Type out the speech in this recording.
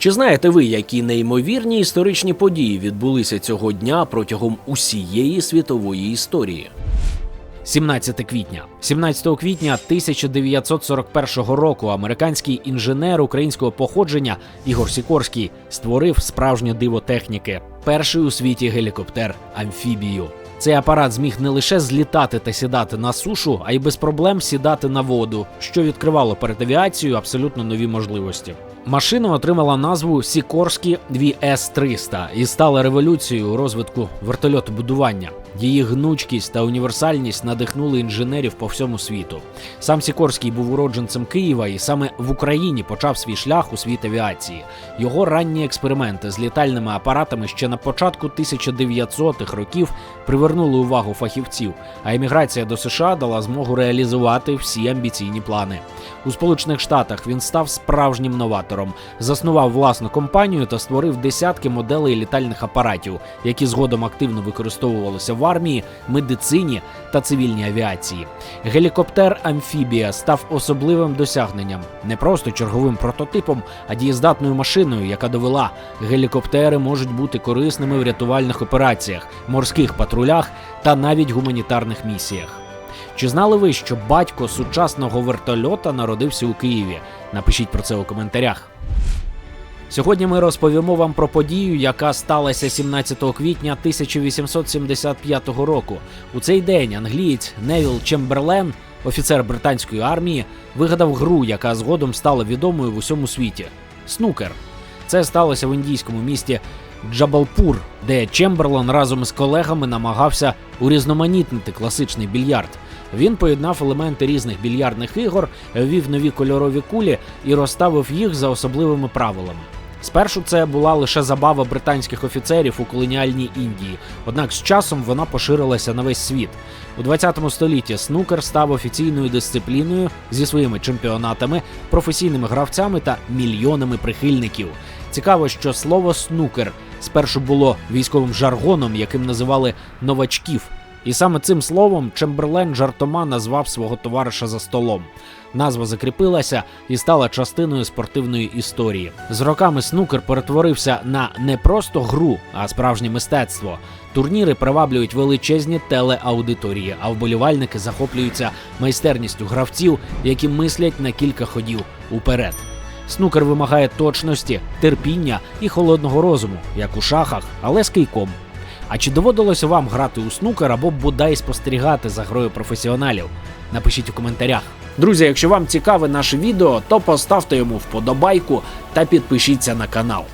Чи знаєте ви, які неймовірні історичні події відбулися цього дня протягом усієї світової історії? 17 квітня. 17 квітня 1941 року американський інженер українського походження Ігор Сікорський створив справжнє диво техніки перший у світі гелікоптер амфібію. Цей апарат зміг не лише злітати та сідати на сушу, а й без проблем сідати на воду, що відкривало перед авіацією абсолютно нові можливості. Машина отримала назву Сікорські VS-300 і стала революцією у розвитку вертольотобудування. Її гнучкість та універсальність надихнули інженерів по всьому світу. Сам Сікорський був уродженцем Києва і саме в Україні почав свій шлях у світ авіації. Його ранні експерименти з літальними апаратами ще на початку 1900-х років привернули увагу фахівців, а еміграція до США дала змогу реалізувати всі амбіційні плани. У Сполучених Штатах він став справжнім новатором, заснував власну компанію та створив десятки моделей літальних апаратів, які згодом активно використовувалися в армії, медицині та цивільній авіації. Гелікоптер Амфібія став особливим досягненням, не просто черговим прототипом, а дієздатною машиною, яка довела, гелікоптери можуть бути корисними в рятувальних операціях, морських патрулях та навіть гуманітарних місіях. Чи знали ви, що батько сучасного вертольота народився у Києві? Напишіть про це у коментарях. Сьогодні ми розповімо вам про подію, яка сталася 17 квітня 1875 року. У цей день англієць Невіл Чемберлен, офіцер британської армії, вигадав гру, яка згодом стала відомою в усьому світі снукер. Це сталося в індійському місті Джабалпур, де Чемберлен разом із колегами намагався урізноманітнити класичний більярд. Він поєднав елементи різних більярдних ігор, ввів нові кольорові кулі і розставив їх за особливими правилами. Спершу це була лише забава британських офіцерів у колоніальній Індії, однак з часом вона поширилася на весь світ. У 20 столітті снукер став офіційною дисципліною зі своїми чемпіонатами, професійними гравцями та мільйонами прихильників. Цікаво, що слово снукер спершу було військовим жаргоном, яким називали новачків. І саме цим словом Чемберлен жартома назвав свого товариша за столом. Назва закріпилася і стала частиною спортивної історії. З роками снукер перетворився на не просто гру, а справжнє мистецтво. Турніри приваблюють величезні телеаудиторії, а вболівальники захоплюються майстерністю гравців, які мислять на кілька ходів уперед. Снукер вимагає точності, терпіння і холодного розуму, як у шахах, але з кийком. А чи доводилося вам грати у снукер або бодай спостерігати за грою професіоналів? Напишіть у коментарях. Друзі, якщо вам цікаве наше відео, то поставте йому вподобайку та підпишіться на канал.